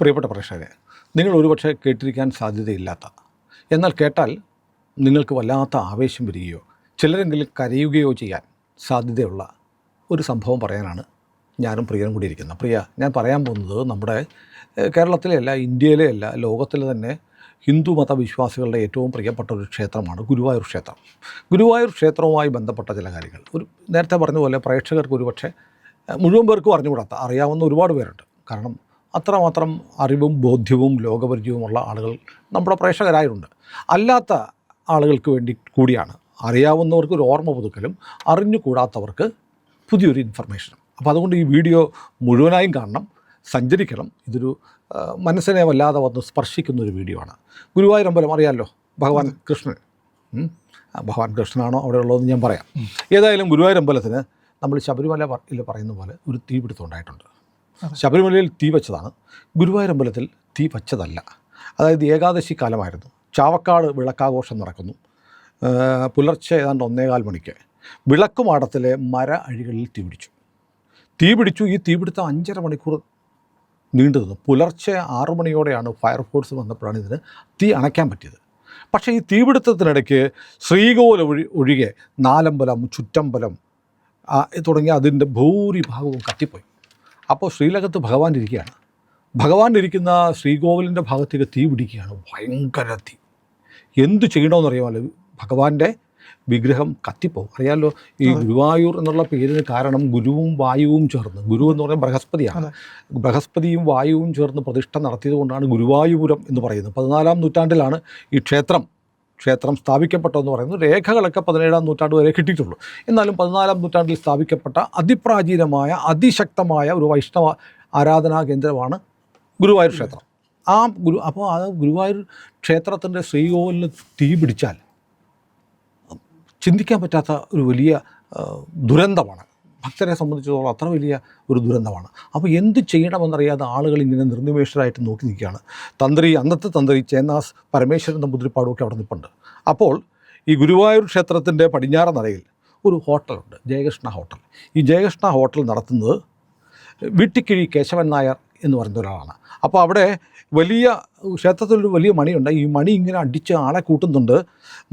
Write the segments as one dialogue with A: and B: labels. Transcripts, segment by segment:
A: പ്രിയപ്പെട്ട പ്രേക്ഷകരെ നിങ്ങൾ ഒരുപക്ഷെ കേട്ടിരിക്കാൻ സാധ്യതയില്ലാത്ത എന്നാൽ കേട്ടാൽ നിങ്ങൾക്ക് വല്ലാത്ത ആവേശം വരികയോ ചിലരെങ്കിലും കരയുകയോ ചെയ്യാൻ സാധ്യതയുള്ള ഒരു സംഭവം പറയാനാണ് ഞാനും പ്രിയനും കൂടി ഇരിക്കുന്നത്. പ്രിയ ഞാൻ പറയാൻ പോകുന്നത് നമ്മുടെ ഏഹ്, കേരളത്തിലെ അല്ല ഇന്ത്യയിലെ അല്ല ലോകത്തിലെ തന്നെ ഹിന്ദു മതവിശ്വാസികളുടെ ഏറ്റവും പ്രിയപ്പെട്ട ഒരു ക്ഷേത്രമാണ് ഗുരുവായൂർ ക്ഷേത്രം. ഗുരുവായൂർ ക്ഷേത്രവുമായി ബന്ധപ്പെട്ട ചില കാര്യങ്ങൾ. ഒരു നേരത്തെ പറഞ്ഞ പോലെ പ്രേക്ഷകർക്ക് ഒരുപക്ഷെ മുഴുവൻ പേർക്കും അറിഞ്ഞുകൂടാത്ത അറിയാവുന്ന ഒരുപാട് പേരുണ്ട്. കാരണം അത്രമാത്രം അറിവും ബോധ്യവും ലോകപരിചയവുമുള്ള ആളുകൾ നമ്മുടെ പ്രേക്ഷകരായിട്ടുണ്ട്. അല്ലാത്ത ആളുകൾക്ക് വേണ്ടി കൂടിയാണ്. അറിയാവുന്നവർക്ക് ഒരു ഓർമ്മ പുതുക്കലും അറിഞ്ഞുകൂടാത്തവർക്ക് പുതിയൊരു ഇൻഫർമേഷനും അപ്പോൾ അതുകൊണ്ട് ഈ വീഡിയോ മുഴുവനായും കാണണം സഞ്ചരിക്കണം. ഇതൊരു മനസ്സിനെ വല്ലാതെ വന്ന് സ്പർശിക്കുന്ന ഒരു വീഡിയോ ആണ്. ഗുരുവായൂർ അമ്പലം അറിയാമല്ലോ ഭഗവാൻ കൃഷ്ണൻ. ഭഗവാൻ കൃഷ്ണനാണോ അവിടെ ഉള്ളതെന്ന് ഞാൻ പറയാം. ഏതായാലും ഗുരുവായൂർ അമ്പലത്തിന് നമ്മൾ ശബരിമല പറയുന്ന പോലെ ഒരു തീപിടുത്തം ഉണ്ടായിട്ടുണ്ട്. ശബരിമലയിൽ തീ വെച്ചതാണ്. ഗുരുവായൂർ അമ്പലത്തിൽ തീ വച്ചതല്ല. അതായത് ഏകാദശി കാലമായിരുന്നു. ചാവക്കാട് വിളക്കാഘോഷം നടക്കുന്നു. പുലർച്ചെ ഏതാണ്ട് ഒന്നേകാൽ മണിക്ക് വിളക്കുമാടത്തിലെ മര അഴികളിൽ തീ പിടിച്ചു. തീ പിടിച്ചു. ഈ തീപിടുത്തം അഞ്ചര മണിക്കൂർ നീണ്ടു നിന്നു. പുലർച്ചെ ആറു മണിയോടെയാണ് ഫയർഫോഴ്സ് വന്നപ്പോഴാണ് ഇതിന് തീ അണയ്ക്കാൻ പറ്റിയത്. പക്ഷേ ഈ തീപിടുത്തത്തിനിടയ്ക്ക് ശ്രീകോല ഒഴി ഒഴികെ നാലമ്പലം ചുറ്റമ്പലം തുടങ്ങിയ അതിന്റെ ഭൂരിഭാഗവും കത്തിപ്പോയി. അപ്പോൾ ശ്രീലകത്ത് ഭഗവാൻ ഇരിക്കുകയാണ്. ഭഗവാൻ ഇരിക്കുന്ന ശ്രീകോവിലിന്റെ ഭാഗത്തേക്ക് തീ പിടിക്കുകയാണ്. ഭയങ്കര തീ. എന്ത് ചെയ്യണമെന്ന് അറിയാമല്ലോ ഭഗവാന്റെ വിഗ്രഹം കത്തിപ്പോവും. അറിയാമല്ലോ ഈ ഗുരുവായൂർ എന്നുള്ള പേരിന് കാരണം ഗുരുവും വായുവും ചേർന്ന്. ഗുരു എന്ന് പറഞ്ഞാൽ ബൃഹസ്പതിയാണ്. ബൃഹസ്പതിയും വായുവും ചേർന്ന് പ്രതിഷ്ഠ നടത്തിയത് കൊണ്ടാണ് ഗുരുവായൂപുരം എന്ന് പറയുന്നത്. പതിനാലാം നൂറ്റാണ്ടിലാണ് ഈ ക്ഷേത്രം ക്ഷേത്രം സ്ഥാപിക്കപ്പെട്ടതെന്ന് പറയുന്നു. രേഖകളൊക്കെ പതിനേഴാം നൂറ്റാണ്ട് വരെ കിട്ടിയിട്ടുള്ളൂ. എന്നാലും പതിനാലാം നൂറ്റാണ്ടിൽ സ്ഥാപിക്കപ്പെട്ട അതിപ്രാചീനമായ അതിശക്തമായ ഒരു വൈഷ്ണവ ആരാധനാ കേന്ദ്രമാണ് ഗുരുവായൂർ ക്ഷേത്രം. ആ ഗുരു അപ്പോൾ ആ ഗുരുവായൂർ ക്ഷേത്രത്തിന്റെ ശ്രീകോവിലിന് തീ പിടിച്ചാൽ ചിന്തിക്കാൻ പറ്റാത്ത ഒരു വലിയ ദുരന്തമാണ്. ഭക്തരെ സംബന്ധിച്ചിടത്തോളം അത്ര വലിയ ഒരു ദുരന്തമാണ്. അപ്പോൾ എന്ത് ചെയ്യണമെന്നറിയാതെ ആളുകൾ ഇങ്ങനെ നിർനിമേഷരായിട്ട് നോക്കി നിൽക്കുകയാണ്. തന്ത്രി അന്നത്തെ തന്ത്രി ചേന്നാസ് പരമേശ്വരൻ നമ്പൂതിരിപ്പാടുമൊക്കെ അവിടെ നിൽപ്പുണ്ട്. അപ്പോൾ ഈ ഗുരുവായൂർ ക്ഷേത്രത്തിന്റെ പടിഞ്ഞാറ നടയിൽ ഒരു ഹോട്ടലുണ്ട് ജയകൃഷ്ണ ഹോട്ടൽ. ഈ ജയകൃഷ്ണ ഹോട്ടൽ നടത്തുന്നത് വീട്ടിക്കിഴി കേശവൻ നായർ എന്ന് പറയുന്ന ഒരാളാണ്. അപ്പോൾ അവിടെ വലിയ ക്ഷേത്രത്തിലൊരു വലിയ മണിയുണ്ട്. ഈ മണി ഇങ്ങനെ അടിച്ച് ആളെ കൂട്ടുന്നുണ്ട്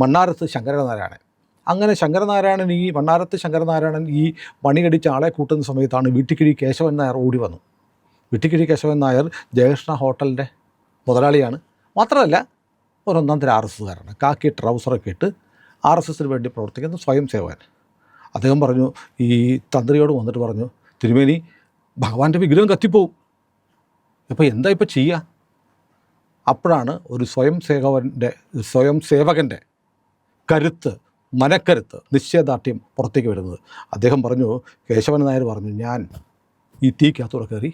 A: മണ്ണാരത്ത് ശങ്കരനാരായണൻ അങ്ങനെ ശങ്കരനാരായണൻ ഈ വണ്ണാരത്ത് ശങ്കരനാരായണൻ ഈ പണികടിച്ച ആളെ കൂട്ടുന്ന സമയത്താണ് വീട്ടിക്കിഴി കേശവൻ നായർ ഓടി വന്നു. വീട്ടിക്കിഴി കേശവൻ നായർ ജയകൃഷ്ണ ഹോട്ടലിന്റെ മുതലാളിയാണ്. മാത്രമല്ല ഒരു ഒന്നാം ആർ എസ് എസ്സുകാരാണ് കാക്കി ട്രൗസറൊക്കെ ഇട്ട് ആർ എസ് എസിന് വേണ്ടി പ്രവർത്തിക്കുന്ന സ്വയം സേവകൻ. അദ്ദേഹം പറഞ്ഞു ഈ തന്ത്രിയോട് വന്നിട്ട് പറഞ്ഞു തിരുമേനി ഭഗവാന്റെ വിഗ്രഹം കത്തിപ്പോവും. ഇപ്പോൾ എന്താ ഇപ്പോൾ ചെയ്യുക അപ്പോഴാണ് ഒരു സ്വയം സേവകന്റെ സ്വയം സേവകന്റെ കരുത്ത് മനക്കരുത്ത് നിശ്ചയദാർഢ്യം പുറത്തേക്ക് വരുന്നത്. അദ്ദേഹം പറഞ്ഞു കേശവൻ നായർ പറഞ്ഞു ഞാൻ ഈ തീക്കകത്തൂടെ കയറി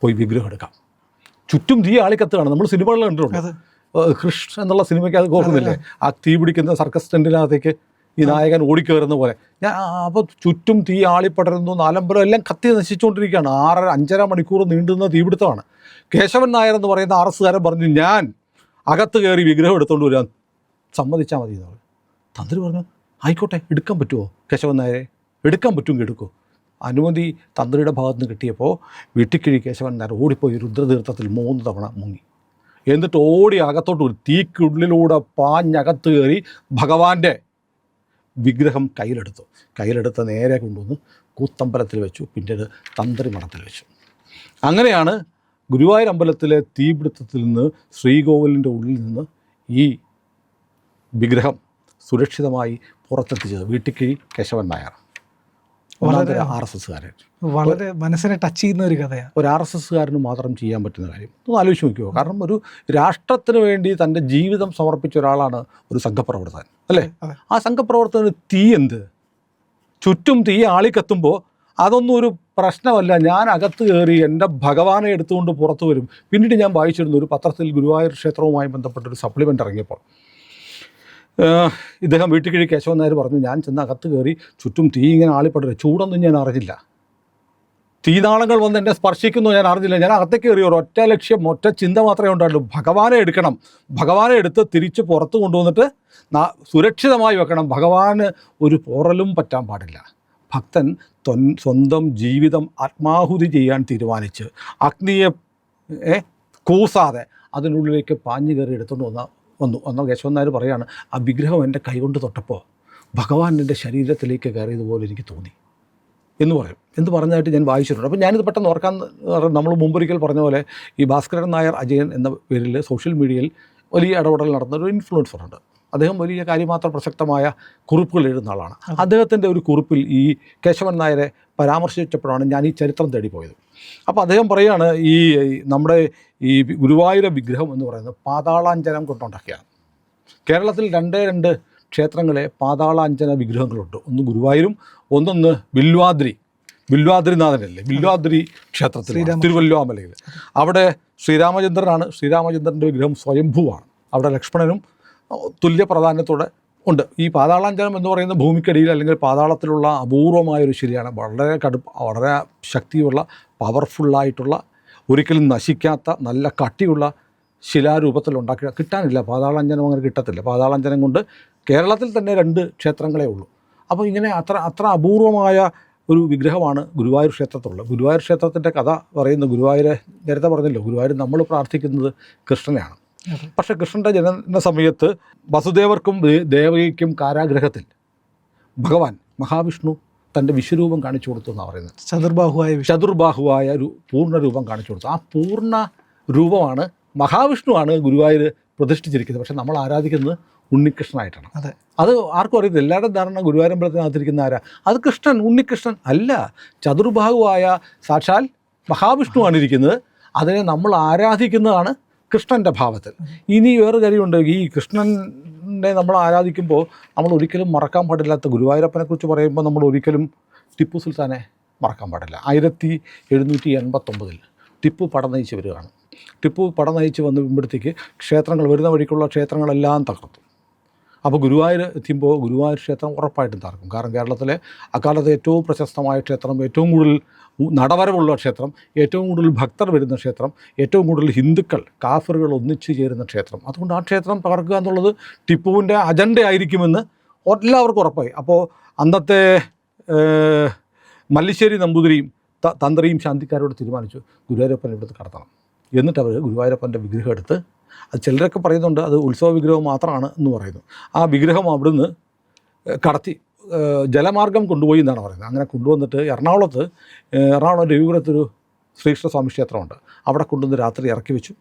A: പോയി വിഗ്രഹം എടുക്കാം. ചുറ്റും തീ ആളിക്കത്തുകയാണ്. നമ്മൾ സിനിമകളിൽ കണ്ടിട്ടുണ്ട്. കൃഷ്ണ എന്നുള്ള സിനിമയ്ക്ക് അത് ഓർക്കുന്നില്ലേ? ആ തീ പിടിക്കുന്ന സർക്കസ് ടെന്റിനകത്തേക്ക് ഈ നായകൻ ഓടിക്കയറുന്ന പോലെ. ഞാൻ അപ്പോൾ ചുറ്റും തീ ആളിപ്പടരുന്നു നാലമ്പലം എല്ലാം കത്തി നശിച്ചുകൊണ്ടിരിക്കുകയാണ്. ആറര അഞ്ചര മണിക്കൂർ നീണ്ടുന്ന തീപിടുത്തമാണ്. കേശവൻ നായർ എന്ന് പറയുന്ന ആർ എസ്സുകാരൻ പറഞ്ഞു ഞാൻ അകത്ത് കയറി വിഗ്രഹം എടുത്തുകൊണ്ട് വരാൻ സമ്മതിച്ചാൽ മതി എന്ന് പറഞ്ഞു. തന്ത്രി പറഞ്ഞു ആയിക്കോട്ടെ എടുക്കാൻ പറ്റുമോ കേശവൻ നായരെ എടുക്കാൻ പറ്റുമെങ്കിൽ എടുക്കൂ. അനുമതി തന്ത്രിയുടെ ഭാഗത്ത് നിന്ന് കിട്ടിയപ്പോൾ വീട്ടിക്കിഴി കേശവൻ നായർ ഓടിപ്പോയി രുദ്രതീർത്ഥത്തിൽ മൂന്ന് തവണ മുങ്ങി. എന്നിട്ട് ഓടി അകത്തോട്ട് ഒരു തീക്കുള്ളിലൂടെ പാഞ്ഞകത്ത് കയറി ഭഗവാന്റെ വിഗ്രഹം കയ്യിലെടുത്തു. കയ്യിലെടുത്ത് നേരെ കൊണ്ടുവന്ന് കൂത്തമ്പലത്തിൽ വെച്ചു പിന്നീട് തന്ത്രി മഠത്തിൽ വെച്ചു. അങ്ങനെയാണ് ഗുരുവായൂർ അമ്പലത്തിലെ തീപിടുത്തത്തിൽ നിന്ന് ശ്രീകോവിലിന്റെ ഉള്ളിൽ നിന്ന് ഈ വിഗ്രഹം സുരക്ഷിതമായി പുറത്തെത്തിച്ചത് വീട്ടിക്കിഴി കേശവൻ നായർ. വളരെ ആർ എസ് എസ്സുകാരൻ
B: വളരെ മനസ്സിനെ ടച്ച് ചെയ്യുന്ന ഒരു കഥയാണ്.
A: ഒരു ആർ എസ് എസ്സുകാരന് മാത്രം ചെയ്യാൻ പറ്റുന്ന കാര്യം. ഒന്ന് ആലോചിച്ച് നോക്കിയോ കാരണം ഒരു രാഷ്ട്രത്തിന് വേണ്ടി തന്റെ ജീവിതം സമർപ്പിച്ച ഒരാളാണ് ഒരു സംഘപ്രവർത്തകൻ അല്ലേ? ആ സംഘപ്രവർത്തകന് തീ എന്ത്? ചുറ്റും തീ ആളിക്കത്തുമ്പോൾ അതൊന്നും ഒരു പ്രശ്നമല്ല. ഞാൻ അകത്ത് കയറി എന്റെ ഭഗവാനെ എടുത്തുകൊണ്ട് പുറത്തു വരും. പിന്നീട് ഞാൻ വായിച്ചിരുന്നു ഒരു പത്രത്തിൽ ഗുരുവായൂർ ക്ഷേത്രവുമായി ബന്ധപ്പെട്ട ഒരു സപ്ലിമെന്റ് ഇറങ്ങിയപ്പോൾ ഇദ്ദേഹം വീട്ടിൽ കേശവൻ നായർ പറഞ്ഞു ഞാൻ ചെന്ന് അകത്ത് കയറി ചുറ്റും തീ ഇങ്ങനെ ആളിപ്പെടരുത്. ചൂടൊന്നും ഞാൻ അറിഞ്ഞില്ല. തീനാളങ്ങൾ വന്ന് എന്നെ സ്പർശിക്കുന്നു ഞാൻ അറിഞ്ഞില്ല. ഞാൻ അകത്തേക്ക് കയറി ഒരു ഒറ്റ ലക്ഷ്യം ഒറ്റ ചിന്ത മാത്രമേ ഉണ്ടായുള്ളൂ. ഭഗവാനെ എടുക്കണം. ഭഗവാനെ എടുത്ത് തിരിച്ച് പുറത്ത് കൊണ്ടുവന്നിട്ട് സുരക്ഷിതമായി വെക്കണം. ഭഗവാന് ഒരു പോറലും പറ്റാൻ പാടില്ല. ഭക്തൻ തൊൻ സ്വന്തം ജീവിതം ആത്മാഹുതി ചെയ്യാൻ തീരുമാനിച്ച് അഗ്നിയെ കൂസാതെ അതിനുള്ളിലേക്ക് പാഞ്ഞു കയറി എടുത്തുകൊണ്ട് വന്ന വന്നു. വന്ന കേശവൻ നായർ പറയാണ് ആ വിഗ്രഹം എന്റെ കൈകൊണ്ട് തൊട്ടപ്പോൾ ഭഗവാൻ എന്റെ ശരീരത്തിലേക്ക് കയറിയതുപോലെ എനിക്ക് തോന്നി എന്ന് പറയും. എന്ന് പറഞ്ഞതായിട്ട് ഞാൻ വായിച്ചിട്ടുണ്ട്. അപ്പോൾ ഞാനിത് പെട്ടെന്ന് ഓർക്കാൻ നമ്മൾ മുമ്പൊരിക്കൽ പറഞ്ഞ പോലെ ഈ ഭാസ്കരൻ നായർ അജയൻ എന്ന പേരിൽ സോഷ്യൽ മീഡിയയിൽ വലിയ ഇടപെടൽ നടന്ന ഒരു ഇൻഫ്ലുവൻസർ ഇൻഫ്ലുവൻസറുണ്ട് അദ്ദേഹം വലിയ കാര്യമാത്ര പ്രസക്തമായ കുറിപ്പുകൾ എഴുതുന്ന ആളാണ്. അദ്ദേഹത്തിന്റെ ഒരു കുറിപ്പിൽ ഈ കേശവൻ നായരെ പരാമർശിച്ചപ്പോഴാണ് ഞാൻ ഈ ചരിത്രം തേടി പോയത് അപ്പോൾ അദ്ദേഹം പറയുകയാണ് ഈ നമ്മുടെ ഈ ഗുരുവായൂര വിഗ്രഹം എന്ന് പറയുന്നത് പാതാളാഞ്ചനം കൊണ്ടുണ്ടാക്കിയാണ് കേരളത്തിൽ രണ്ടേ രണ്ട് ക്ഷേത്രങ്ങളെ പാതാളാഞ്ചന വിഗ്രഹങ്ങളുണ്ട്. ഒന്ന് ഗുരുവായൂരും ഒന്നൊന്ന് ബിൽവാദ്രി ബിൽവാദ്രിനാഥനല്ലേ ബിൽവാദ്രി ക്ഷേത്രത്തിൽ തിരുവല്ലാമലയിൽ അവിടെ ശ്രീരാമചന്ദ്രനാണ്. ശ്രീരാമചന്ദ്രന്റെ വിഗ്രഹം സ്വയംഭൂവാണ്. അവിടെ ലക്ഷ്മണനും തുല്യ പ്രാധാന്യത്തോടെ ഉണ്ട്. ഈ പാതാളാഞ്ചനം എന്ന് പറയുന്ന ഭൂമിക്കടിയിൽ അല്ലെങ്കിൽ പാതാളത്തിലുള്ള അപൂർവമായ ഒരു ശിലയാണ് വളരെ കടു വളരെ ശക്തിയുള്ള പവർഫുള്ളായിട്ടുള്ള ഒരിക്കലും നശിക്കാത്ത നല്ല കട്ടിയുള്ള ശിലാരൂപത്തിൽ ഉണ്ടാക്കി കിട്ടാനില്ല. പാതാളാഞ്ചനം അങ്ങനെ കിട്ടത്തില്ല. പാതാളാഞ്ചനം കൊണ്ട് കേരളത്തിൽ തന്നെ രണ്ട് ക്ഷേത്രങ്ങളേ ഉള്ളൂ. അപ്പോൾ ഇങ്ങനെ അത്ര അത്ര അപൂർവമായ ഒരു വിഗ്രഹമാണ് ഗുരുവായൂർ ക്ഷേത്രത്തിലുള്ളത്. ഗുരുവായൂർ ക്ഷേത്രത്തിന്റെ കഥ പറയുന്ന ഗുരുവായൂരെ നേരത്തെ പറഞ്ഞല്ലോ ഗുരുവായൂർ നമ്മൾ പ്രാർത്ഥിക്കുന്നത് കൃഷ്ണനെയാണ്. പക്ഷേ കൃഷ്ണന്റെ ജനന സമയത്ത് വസുദേവർക്കും ദേവകിക്കും കാരാഗ്രഹത്തിൽ ഭഗവാൻ മഹാവിഷ്ണു തന്റെ വിശ്വരൂപം കാണിച്ചു കൊടുത്തു എന്നാണ് പറയുന്നത്.
B: ചതുർബാഹുവായ
A: ചതുർബാഹുവായ ഒരു പൂർണ രൂപം കാണിച്ചു കൊടുത്തു. ആ പൂർണ രൂപമാണ് മഹാവിഷ്ണുവാണ് ഗുരുവായൂർ പ്രതിഷ്ഠിച്ചിരിക്കുന്നത്. പക്ഷെ നമ്മൾ ആരാധിക്കുന്നത് ഉണ്ണികൃഷ്ണനായിട്ടാണ്.
B: അതെ.
A: അത് ആർക്കും അറിയത്തില്ല. എല്ലാവരുടെ ധാരണ ഗുരുവായൂരമ്പലത്തിനകത്തിരിക്കുന്ന ആരാ? അത് കൃഷ്ണൻ ഉണ്ണികൃഷ്ണൻ അല്ല. ചതുർബാഹുവായ സാക്ഷാൽ മഹാവിഷ്ണുവാണ് ഇരിക്കുന്നത് അതിനെ നമ്മൾ ആരാധിക്കുന്നതാണ് കൃഷ്ണന്റെ ഭാവത്തിൽ. ഇനി വേറെ കാര്യമുണ്ട്. ഈ കൃഷ്ണനെ നമ്മൾ ആരാധിക്കുമ്പോൾ നമ്മൾ ഒരിക്കലും മറക്കാൻ പാടില്ലാത്ത ഗുരുവായൂരപ്പനെ കുറിച്ച് പറയുമ്പോൾ നമ്മൾ ഒരിക്കലും ടിപ്പു സുൽത്താനെ മറക്കാൻ പാടില്ല. ആയിരത്തി എഴുന്നൂറ്റി എൺപത്തൊമ്പതിൽ ടിപ്പു പടം നയിച്ച് വരികയാണ്. ടിപ്പു പടം നയിച്ച് വന്ന് ക്ഷേത്രങ്ങൾ വരുന്ന വഴിക്കുള്ള ക്ഷേത്രങ്ങളെല്ലാം തകർത്തു. അപ്പോൾ ഗുരുവായൂർ എത്തിയുമ്പോൾ ഗുരുവായൂർ ക്ഷേത്രം ഉറപ്പായിട്ടും തകർക്കും. കാരണം കേരളത്തിലെ അക്കാലത്ത് ഏറ്റവും പ്രശസ്തമായ ക്ഷേത്രം ഏറ്റവും കൂടുതൽ നടവരവുള്ള ക്ഷേത്രം ഏറ്റവും കൂടുതൽ ഭക്തർ വരുന്ന ക്ഷേത്രം ഏറ്റവും കൂടുതൽ ഹിന്ദുക്കൾ കാഫറുകൾ ഒന്നിച്ചു ചേരുന്ന ക്ഷേത്രം. അതുകൊണ്ട് ആ ക്ഷേത്രം തകർക്കുക എന്നുള്ളത് ടിപ്പുവിന്റെ അജണ്ട ആയിരിക്കുമെന്ന് എല്ലാവർക്കും ഉറപ്പായി. അപ്പോൾ അന്നത്തെ മല്ലിശ്ശേരി നമ്പൂതിരിയും തന്ത്രിയും ശാന്തിക്കാരോട് തീരുമാനിച്ചു ഗുരുവായൂരപ്പൻ ഇവിടുത്തെ കടത്തണം. എന്നിട്ട് അവർ ഗുരുവായൂരപ്പന്റെ വിഗ്രഹം എടുത്ത് അത് ചിലരൊക്കെ പറയുന്നുണ്ട് അത് ഉത്സവ വിഗ്രഹം മാത്രമാണ് എന്ന് പറയുന്നു. ആ വിഗ്രഹം അവിടുന്ന് കടത്തി ജലമാർഗം കൊണ്ടുപോയി എന്നാണ് പറയുന്നത്. അങ്ങനെ കൊണ്ടുവന്നിട്ട് എറണാകുളത്ത് എറണാകുളം രവിപുരത്തൊരു ശ്രീകൃഷ്ണസ്വാമി ക്ഷേത്രമുണ്ട്. അവിടെ കൊണ്ടുവന്ന് രാത്രി ഇറക്കി വെച്ചു.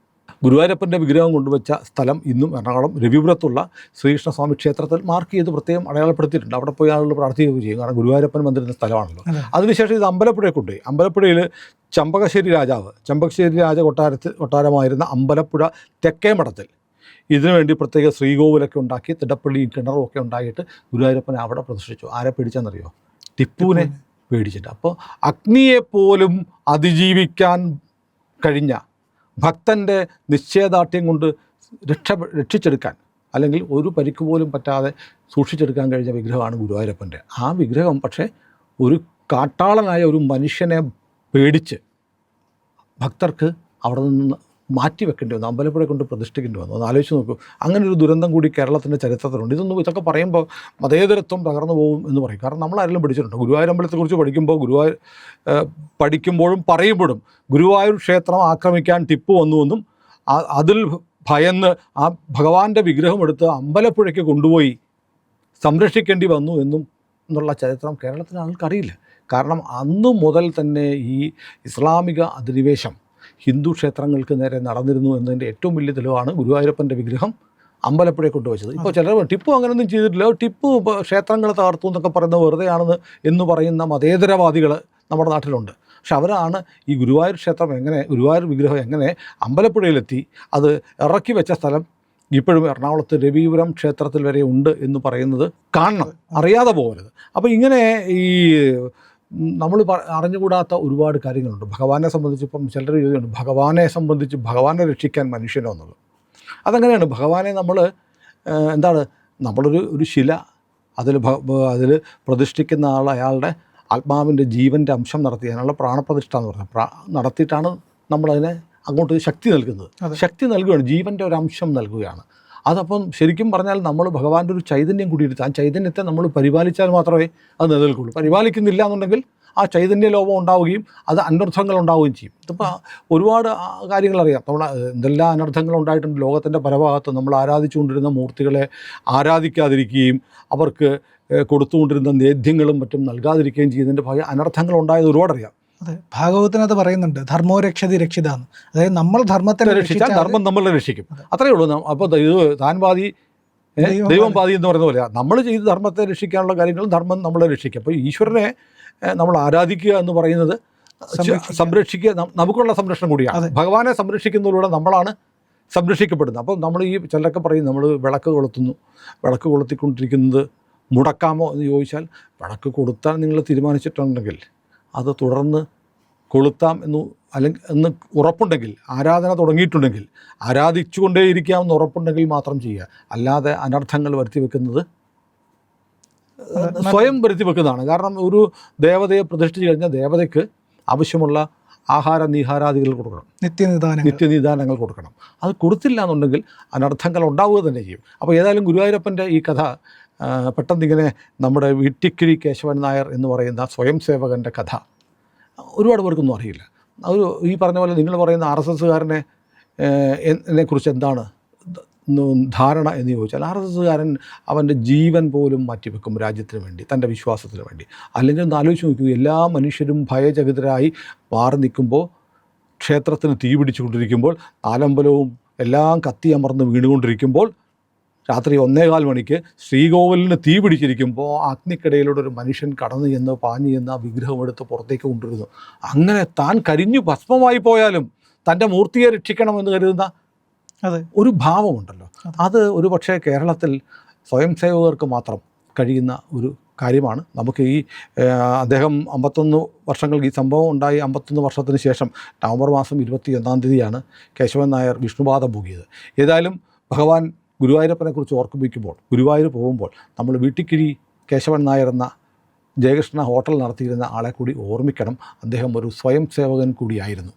A: ഗുരുവായൂരപ്പന്റെ വിഗ്രഹം കൊണ്ടുവച്ച സ്ഥലം ഇന്നും എറണാകുളം രവിപുരത്തുള്ള ശ്രീകൃഷ്ണസ്വാമി ക്ഷേത്രത്തിൽ മാർക്ക് ചെയ്ത് പ്രത്യേകം അടയാളപ്പെടുത്തിയിട്ടുണ്ട്. അവിടെ പോയി ആളുകൾ പ്രാർത്ഥിക്കുകയും ചെയ്യും. കാരണം ഗുരുവായൂരപ്പൻ വന്നിരുന്ന സ്ഥലമാണല്ലോ.
B: അതെ.
A: അതിനുശേഷം ഇത് അമ്പലപ്പുഴയെ കൊണ്ടുപോയി അമ്പലപ്പുഴയിൽ ചമ്പകശ്ശേരി രാജാവ് ചമ്പകശ്ശേരി രാജ കൊട്ടാരത്തിൽ കൊട്ടാരമായിരുന്ന അമ്പലപ്പുഴ തെക്കേ മഠത്തിൽ ഇതിനുവേണ്ടി പ്രത്യേക ശ്രീകോവിലൊക്കെ ഉണ്ടാക്കി തിടപ്പള്ളി കിണറും ഒക്കെ ഉണ്ടാക്കിയിട്ട് ഗുരുവായൂരപ്പനെ അവിടെ പ്രതിഷ്ഠിച്ചു. ആരെ പേടിച്ചെന്നറിയോ? ടിപ്പുവിനെ പേടിച്ചിട്ട്. അപ്പോൾ അഗ്നിയെപ്പോലും അതിജീവിക്കാൻ കഴിഞ്ഞ ഭക്തന്റെ നിശ്ചയദാർഢ്യം കൊണ്ട് രക്ഷ രക്ഷിച്ചെടുക്കാൻ അല്ലെങ്കിൽ ഒരു പരിക്ക് പോലും പറ്റാതെ സൂക്ഷിച്ചെടുക്കാൻ കഴിഞ്ഞ വിഗ്രഹമാണ് ഗുരുവായൂരപ്പന്റെ ആ വിഗ്രഹം പക്ഷേ ഒരു കാട്ടാളനായ ഒരു മനുഷ്യനെ പേടിച്ച് ഭക്തർക്ക് അവിടെ നിന്ന് മാറ്റി വെക്കേണ്ടി വന്നു അമ്പലപ്പുഴ കൊണ്ട് പ്രതിഷ്ഠിക്കേണ്ടി വന്നു. ഒന്ന് ആലോചിച്ച് നോക്കൂ. അങ്ങനെ ഒരു ദുരന്തം കൂടി കേരളത്തിന്റെ ചരിത്രത്തിലുണ്ട്. ഇതൊന്നും ഇതൊക്കെ പറയുമ്പോൾ മതേതരത്വം തകർന്നു പോകും എന്ന് പറയും. കാരണം നമ്മൾ ആരെങ്കിലും പഠിച്ചിട്ടുണ്ട് ഗുരുവായൂർ അമ്പലത്തെക്കുറിച്ച് പഠിക്കുമ്പോൾ ഗുരുവായൂർ പഠിക്കുമ്പോഴും പറയുമ്പോഴും ഗുരുവായൂർ ക്ഷേത്രം ആക്രമിക്കാൻ ടിപ്പു വന്നുവെന്നും അതിൽ ഭയന്ന് ആ ഭഗവാന്റെ വിഗ്രഹം എടുത്ത് അമ്പലപ്പുഴയ്ക്ക് കൊണ്ടുപോയി സംരക്ഷിക്കേണ്ടി വന്നു എന്നും എന്നുള്ള ചരിത്രം കേരളത്തിലെ ആൾക്കറിയില്ല. കാരണം അന്നു മുതൽ തന്നെ ഈ ഇസ്ലാമിക അധിനിവേശം ഹിന്ദു ക്ഷേത്രങ്ങൾക്ക് നേരെ നടന്നിരുന്നു എന്നതിന്റെ ഏറ്റവും വലിയ തെളിവാണ് ഗുരുവായൂരപ്പന്റെ വിഗ്രഹം അമ്പലപ്പുഴയെ കൊണ്ടുവച്ചത്. ഇപ്പോൾ ചിലർ ടിപ്പു അങ്ങനെയൊന്നും ചെയ്തിട്ടില്ല. ടിപ്പു ക്ഷേത്രങ്ങൾ തകർത്തു എന്നൊക്കെ പറയുന്നത് വെറുതെയാണെന്ന് എന്ന് പറയുന്ന മതേതരവാദികൾ നമ്മുടെ നാട്ടിലുണ്ട്. പക്ഷെ അവരാണ് ഈ ഗുരുവായൂർ ക്ഷേത്രം എങ്ങനെ ഗുരുവായൂർ വിഗ്രഹം എങ്ങനെ അമ്പലപ്പുഴയിലെത്തി അത് ഇറക്കി വെച്ച സ്ഥലം ഇപ്പോഴും എറണാകുളത്ത് രവിപുരം ക്ഷേത്രത്തിൽ വരെ ഉണ്ട് എന്ന് പറയുന്നത് കാണണം. അറിയാതെ പോകരുത്. അപ്പോൾ ഇങ്ങനെ ഈ നമ്മൾ അറിഞ്ഞുകൂടാത്ത ഒരുപാട് കാര്യങ്ങളുണ്ട്. ഭഗവാനെ സംബന്ധിച്ച് ഇപ്പം ചിലർ ചോദിക്കുന്നുണ്ട് ഭഗവാനെ സംബന്ധിച്ച് ഭഗവാനെ രക്ഷിക്കാൻ മനുഷ്യനോ എന്നുള്ളത് അതങ്ങനെയാണ്. ഭഗവാനെ നമ്മൾ എന്താണ്? നമ്മളൊരു ഒരു ശില അതിൽ അതിൽ പ്രതിഷ്ഠിക്കുന്ന ആൾ അയാളുടെ ആത്മാവിന്റെ ജീവന്റെ അംശം നടത്തി അതിനുള്ള പ്രാണപ്രതിഷ്ഠ എന്ന് പറയുന്നത് പ്രാ നടത്തിയിട്ടാണ് നമ്മളതിനെ അങ്ങോട്ട് ശക്തി നൽകുന്നത്. ശക്തി നൽകുകയാണ് ജീവന്റെ ഒരു അംശം നൽകുകയാണ്. അതപ്പം ശരിക്കും പറഞ്ഞാൽ നമ്മൾ ഭഗവാന്റെ ഒരു ചൈതന്യം കൂടിയെടുത്ത് ആ ചൈതന്യത്തെ നമ്മൾ പരിപാലിച്ചാൽ മാത്രമേ അത് നിലനിൽക്കുള്ളൂ. പരിപാലിക്കുന്നില്ല എന്നുണ്ടെങ്കിൽ ആ ചൈതന്യ ലോപം ഉണ്ടാവുകയും അത് അനർത്ഥങ്ങൾ ഉണ്ടാവുകയും ചെയ്യും. ഇതിപ്പോൾ ഒരുപാട് കാര്യങ്ങൾ അറിയാം. നമ്മൾ എന്തെല്ലാം അനർത്ഥങ്ങൾ ഉണ്ടായിട്ടുണ്ട് ലോകത്തിന്റെ പരഭാഗത്ത്. നമ്മൾ ആരാധിച്ചുകൊണ്ടിരുന്ന മൂർത്തികളെ ആരാധിക്കാതിരിക്കുകയും അവർക്ക് കൊടുത്തുകൊണ്ടിരുന്ന നേദ്യങ്ങളും മറ്റും നൽകാതിരിക്കുകയും ചെയ്യുന്നതിന്റെ ഭാഗം അനർത്ഥങ്ങൾ ഉണ്ടായത് ഒരുപാടറിയാം
B: അതെ ഭാഗവത്തിനകത്ത് പറയുന്നുണ്ട് ധർമ്മോ രക്ഷതി രക്ഷിതാന്ന്. അതായത് നമ്മൾ ധർമ്മത്തെ
A: രക്ഷിച്ചാൽ ധർമ്മം നമ്മളെ രക്ഷിക്കും. അത്രയേ ഉള്ളൂ. അപ്പോൾ ഇത് താൻ പാതി
B: ദൈവം
A: പാതി. എന്ന് പറയുന്ന പോലെ നമ്മൾ ചെയ്ത് ധർമ്മത്തെ രക്ഷിക്കാനുള്ള കാര്യങ്ങൾ ധർമ്മം നമ്മളെ രക്ഷിക്കും. അപ്പോൾ ഈശ്വരനെ നമ്മൾ ആരാധിക്കുക എന്ന് പറയുന്നത്
B: സംരക്ഷിക്കുക.
A: സംരക്ഷിക്കുക നമുക്കുള്ള സംരക്ഷണം കൂടിയാണ്. ഭഗവാനെ സംരക്ഷിക്കുന്നതിലൂടെ നമ്മളാണ് സംരക്ഷിക്കപ്പെടുന്നത്. അപ്പം നമ്മൾ ഈ ചിലരൊക്കെ പറയും നമ്മൾ വിളക്ക് കൊളുത്തുന്നു. വിളക്ക് കൊളുത്തിക്കൊണ്ടിരിക്കുന്നത് മുടക്കാമോ എന്ന് ചോദിച്ചാൽ വിളക്ക് കൊടുത്താൽ നിങ്ങൾ തീരുമാനിച്ചിട്ടുണ്ടെങ്കിൽ അത് തുടർന്ന് കൊളുത്താം എന്ന് അല്ലെങ്കിൽ എന്ന് ഉറപ്പുണ്ടെങ്കിൽ ആരാധന തുടങ്ങിയിട്ടുണ്ടെങ്കിൽ ആരാധിച്ചുകൊണ്ടേയിരിക്കാമെന്ന് ഉറപ്പുണ്ടെങ്കിൽ മാത്രം ചെയ്യുക. അല്ലാതെ അനർത്ഥങ്ങൾ വരുത്തി വെക്കുന്നത് സ്വയം വരുത്തി വെക്കുന്നതാണ്. കാരണം ഒരു ദേവതയെ പ്രതിഷ്ഠിച്ച് കഴിഞ്ഞാൽ ദേവതയ്ക്ക് ആവശ്യമുള്ള ആഹാര നീഹാരാദികൾ കൊടുക്കണം.
B: നിത്യനിദാനങ്ങൾ.
A: നിത്യനിദാനങ്ങൾ കൊടുക്കണം. അത് കൊടുത്തില്ല എന്നുണ്ടെങ്കിൽ അനർത്ഥങ്ങൾ ഉണ്ടാവുക തന്നെ ചെയ്യും. അപ്പോൾ ഏതായാലും ഗുരുവായൂരപ്പന്റെ ഈ കഥ പെട്ടെന്നിങ്ങനെ നമ്മുടെ വീട്ടിക്കിഴി കേശവൻ നായർ എന്ന് പറയുന്ന സ്വയം സേവകന്റെ കഥ. ഒരുപാട് പേർക്കൊന്നും അറിയില്ല. അത് ഈ പറഞ്ഞ പോലെ നിങ്ങൾ പറയുന്ന ആർ എസ് എസ്സുകാരനെ കുറിച്ച് എന്താണ് ധാരണ എന്ന് ചോദിച്ചാൽ ആർ എസ് എസ്സുകാരൻ അവന്റെ ജീവൻ പോലും മാറ്റിവെക്കും രാജ്യത്തിന് വേണ്ടി തന്റെ വിശ്വാസത്തിന് വേണ്ടി. അല്ലെങ്കിൽ ഒന്ന് ആലോചിച്ച് നോക്കൂ എല്ലാ മനുഷ്യരും ഭയചകിതരായി മാറി നിൽക്കുമ്പോൾ ക്ഷേത്രത്തിന് തീ പിടിച്ചുകൊണ്ടിരിക്കുമ്പോൾ ആലമ്പലവും എല്ലാം കത്തി അമർന്ന് വീണുകൊണ്ടിരിക്കുമ്പോൾ രാത്രി ഒന്നേകാൽ മണിക്ക് ശ്രീകോവിലിന് തീ പിടിച്ചിരിക്കുമ്പോൾ അഗ്നിക്കിടയിലൂടെ ഒരു മനുഷ്യൻ കടന്നു ചെന്ന് പാഞ്ഞു ചെന്ന് ആ വിഗ്രഹം എടുത്ത് പുറത്തേക്ക് കൊണ്ടുവരുന്നു. അങ്ങനെ താൻ കരിഞ്ഞു ഭസ്മമായി പോയാലും തന്റെ മൂർത്തിയെ രക്ഷിക്കണമെന്ന് കരുതുന്ന
B: അതെ.
A: ഒരു ഭാവമുണ്ടല്ലോ. അത്. ഒരു പക്ഷേ കേരളത്തിൽ സ്വയം സേവകർക്ക് മാത്രം കഴിയുന്ന ഒരു കാര്യമാണ്. നമുക്ക് ഈ അദ്ദേഹം അമ്പത്തൊന്ന് വർഷങ്ങൾ ഈ സംഭവം ഉണ്ടായി. അമ്പത്തൊന്ന് വർഷത്തിന് ശേഷം നവംബർ മാസം ഇരുപത്തി ഒന്നാം തീയതിയാണ് കേശവൻ നായർ വിഷ്ണുപാദം പൂകിയത് ഏതായാലും ഭഗവാൻ ഗുരുവായൂരപ്പനെക്കുറിച്ച് ഓർമ്മിക്കുമ്പോൾ ഗുരുവായൂർ പോകുമ്പോൾ നമ്മൾ വീട്ടിക്കിഴി കേശവൻ നായർ എന്ന ജയകൃഷ്ണ ഹോട്ടൽ നടത്തിയിരുന്ന ആളെ കൂടി ഓർമ്മിക്കണം. അദ്ദേഹം ഒരു സ്വയം സേവകൻ കൂടിയായിരുന്നു.